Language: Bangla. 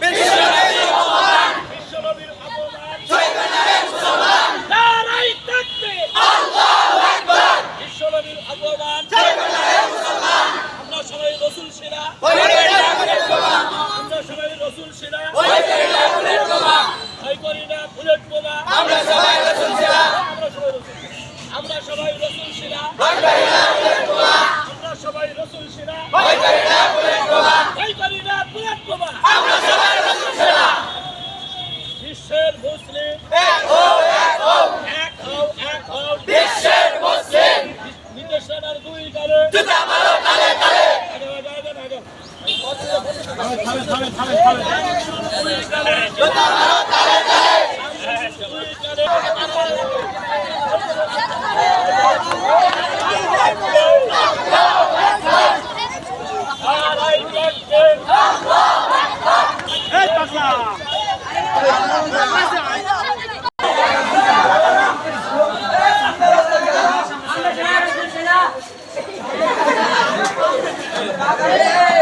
Bendiciones. রসুল সেনা। আমরা সবাই রসুল সেনা। ভয় করি না বুলেট বোমা। আমরা সবাই রসুল সেনা। আমরা সবাই রসুল সেনা। Yeah.